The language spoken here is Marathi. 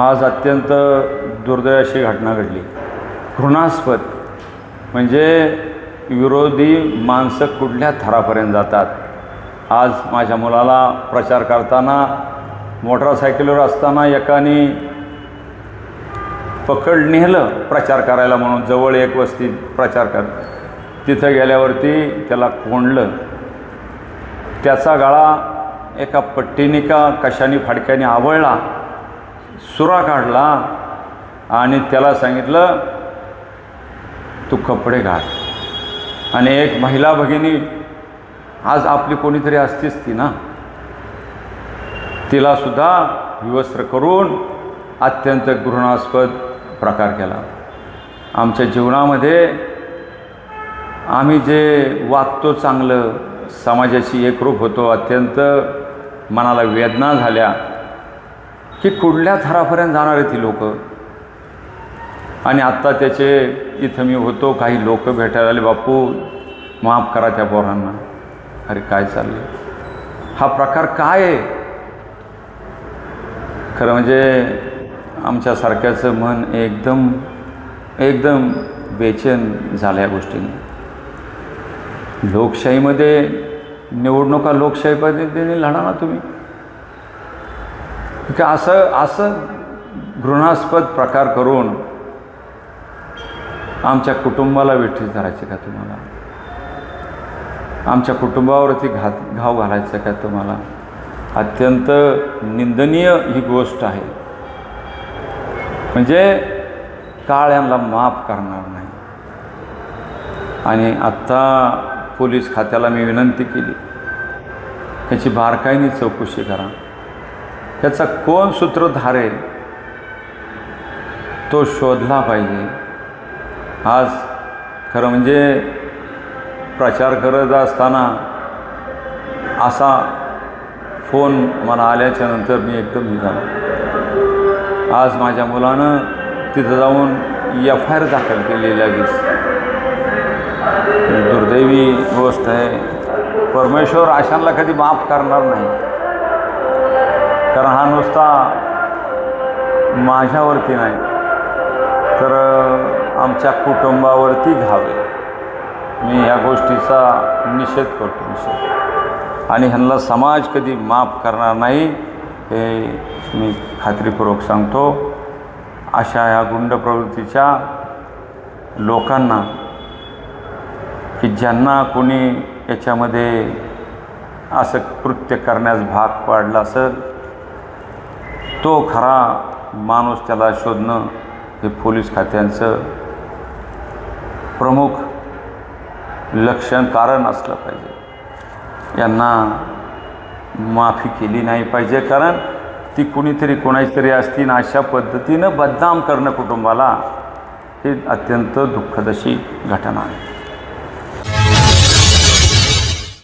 आज अत्यंत दुर्दैवी अशी घटना घडली. घृणास्पद. म्हणजे विरोधी माणसं कुठल्या थरापर्यंत जातात? आज माझ्या मुलाला प्रचार करताना मोटरसायकलवर असताना एकाने पकड नेलं प्रचार करायला म्हणून जवळ एक वस्ती प्रचार कर. तिथं गेल्यावरती त्याला कोंडलं. त्याचा गळा एका पट्टीने का कशाने फाडक्याने आवळला. सुरा काढला आणि त्याला सांगितलं तू कपडे घाल. आणि एक महिला भगिनी आज आपली कोणीतरी असतीच ती ना? तिलासुद्धा विवस्त्र करून अत्यंत घृणास्पद प्रकार केला. आमच्या जीवनामध्ये आम्ही जे वागतो चांगलं समाजाशी एकरूप होतो अत्यंत मनाला वेदना झाल्या. की कुठल्या थरापर्यंत आहेत ती लोक? आणि आत्ता त्याचे इथं मी होतो काही लोक भेटायला आले बापू माफ करा त्या पोरांना. अरे काय चाललं हा प्रकार काय आहे? खरं म्हणजे आमच्यासारख्याचं मन एकदम एकदम बेचैन झालं या गोष्टीने. लोकशाहीमध्ये निवडणुका लोकशाही पद्धतीने लढा ना तुम्ही. की असं असं घृणास्पद प्रकार करून आमच्या कुटुंबाला वेठी धरायचे का तुम्हाला? आमच्या कुटुंबावरती घात घाव घालायचं का तुम्हाला? अत्यंत निंदनीय ही गोष्ट आहे. म्हणजे काळ यांना माफ करणार नाही. आणि आत्ता पोलीस खात्याला मी विनंती केली. त्याची बारकाईने चौकशी करा. याचा कोण सूत्रधार आहे तो शोधला पाहिजे. आज खरं म्हणजे प्रचार करत असताना असा फोन मला आल्याच्यानंतर मी एकदम हे झालो. आज माझ्या मुलानं तिथं जाऊन एफ आय आर दाखल केली लगेच दुर्दैवी गोष्ट आहे. परमेश्वर अशांना कधी माफ करणार नाही. कारण हा नुसता माझ्यावरती नाही तर आमच्या कुटुंबावरती घावे मी या गोष्टीचा निषेध करतो निषेध. आणि ह्यांना समाज कधी माफ करणार नाही हे मी खात्रीपूर्वक सांगतो. अशा ह्या गुंड प्रवृत्तीच्या लोकांना की ज्यांना कोणी याच्यामध्ये असं कृत्य करण्यास भाग पाडला असेल तो खरा माणूस त्याला शोधणं हे पोलीस खात्यांचं प्रमुख लक्षण कारण असलं पाहिजे. यांना माफी केली नाही पाहिजे कारण ती कुणीतरी कोणाची तरी असतील अशा पद्धतीनं बदनाम करणं कुटुंबाला हे अत्यंत दुःखद अशी घटना आहे.